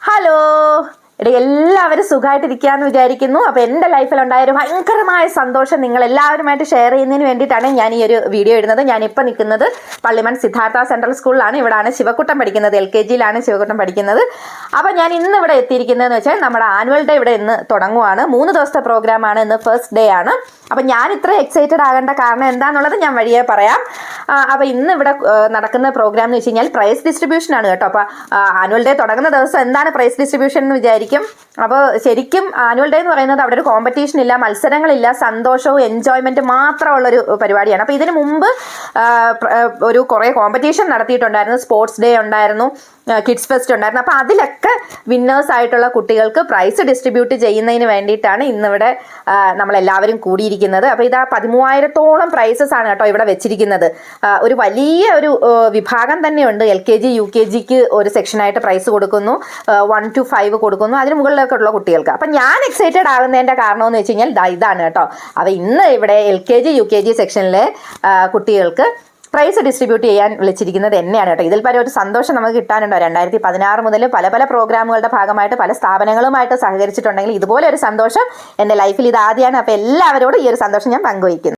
Hello. എടേ എല്ലാവരും സുഖമായിട്ടിരിക്കാന്ന് വിചാരിക്കുന്നു. അപ്പോൾ എന്റെ ലൈഫിൽ ഉണ്ടായ ഒരു ഭയങ്കരമായ സന്തോഷം നിങ്ങൾ എല്ലാവരുമായിട്ട് ഷെയർ ചെയ്യുന്നതിന് വേണ്ടിയിട്ടാണ് ഞാൻ ഈ ഒരു വീഡിയോ ഇടുന്നത്. ഞാനിപ്പോൾ നിൽക്കുന്നത് പള്ളിമൺ സിദ്ധാർത്ഥ സെൻട്രൽ സ്കൂളിലാണ് ഇവിടാണ് ശിവക്കുട്ടം പഠിക്കുന്നത്. എൽ കെ ജിയിലാണ് ശിവക്കുട്ടം പഠിക്കുന്നത്. അപ്പോൾ ഞാൻ ഇന്ന് ഇവിടെ എത്തിയിരിക്കുന്നതെന്ന് വെച്ചാൽ നമ്മുടെ ആനുവൽ ഡേ ഇവിടെ ഇന്ന് തുടങ്ങുവാണ്. മൂന്ന് ദിവസത്തെ പ്രോഗ്രാമാണ് ഇന്ന് ഫസ്റ്റ് ഡേ ആണ്. അപ്പോൾ ഞാൻ ഇത്ര എക്സൈറ്റഡ് ആകേണ്ട കാരണം എന്താണെന്നുള്ളത് ഞാൻ വഴിയെ പറയാം. അപ്പോൾ ഇന്ന് ഇവിടെ നടക്കുന്ന പ്രോഗ്രാം എന്ന് വെച്ച് കഴിഞ്ഞാൽ പ്രൈസ് ഡിസ്ട്രിബ്യൂഷൻ ആണ് കേട്ടോ. അപ്പോൾ ആനുവൽ ഡേ തുടങ്ങുന്ന ദിവസം എന്താണ് പ്രൈസ് ഡിസ്ട്രിബ്യൂഷൻ എന്ന് വിചാരിക്കും അപ്പോൾ ശരിക്കും ആനുവൽ ഡേ എന്ന് പറയുന്നത് അവിടെ ഒരു കോമ്പറ്റീഷൻ ഇല്ല മത്സരങ്ങളില്ല സന്തോഷവും എൻജോയ്മെന്റ് മാത്രമുള്ളൊരു പരിപാടിയാണ്. അപ്പോൾ ഇതിന് മുമ്പ് ഒരു കുറേ കോമ്പറ്റീഷൻ നടത്തിയിട്ടുണ്ടായിരുന്നു. സ്പോർട്സ് ഡേ ഉണ്ടായിരുന്നു കിഡ്സ് ഫെസ്റ്റ് ഉണ്ടായിരുന്നു. അപ്പോൾ അതിലൊക്കെ വിന്നേഴ്സ് ആയിട്ടുള്ള കുട്ടികൾക്ക് പ്രൈസ് ഡിസ്ട്രിബ്യൂട്ട് ചെയ്യുന്നതിന് വേണ്ടിയിട്ടാണ് ഇന്നിവിടെ നമ്മളെല്ലാവരും കൂടിയിരിക്കുന്നത്. അപ്പോൾ ഇതാ പതിമൂവായിരത്തോളം പ്രൈസസ് ആണ് കേട്ടോ ഇവിടെ വെച്ചിരിക്കുന്നത്. ഒരു വലിയ ഒരു വിഭാഗം തന്നെയുണ്ട്. L K G U K ജിക്ക് ഒരു സെക്ഷനായിട്ട് പ്രൈസ് കൊടുക്കുന്നു. വൺ ടു ഫൈവ് കൊടുക്കുന്നു. അതിന് മുകളിലൊക്കെ ഉള്ള കുട്ടികൾക്ക്. അപ്പം ഞാൻ എക്സൈറ്റഡ് ആകുന്നതിന്റെ കാരണമെന്ന് വെച്ച് കഴിഞ്ഞാൽ ഇതാണ് കേട്ടോ. അപ്പോൾ ഇന്ന് ഇവിടെ L K G U K G സെക്ഷനിലെ കുട്ടികൾക്ക് പ്രൈസ് ഡിസ്ട്രിബ്യൂട്ട് ചെയ്യാൻ വിളിച്ചിരിക്കുന്നത് തന്നെയാണ് കേട്ടോ. ഇതിൽ പല ഒരു സന്തോഷം നമുക്ക് കിട്ടാനുണ്ടോ? രണ്ടായിരത്തി പതിനാറ് മുതൽ പല പല പ്രോഗ്രാമുകളുടെ ഭാഗമായിട്ട് പല സ്ഥാപനങ്ങളുമായിട്ട് സഹകരിച്ചിട്ടുണ്ടെങ്കിൽ ഇതുപോലെ ഒരു സന്തോഷം എന്റെ ലൈഫിൽ ഇത് ആദ്യമാണ് അപ്പോൾ എല്ലാവരോടും ഈ ഒരു സന്തോഷം ഞാൻ പങ്കുവയ്ക്കുന്നു.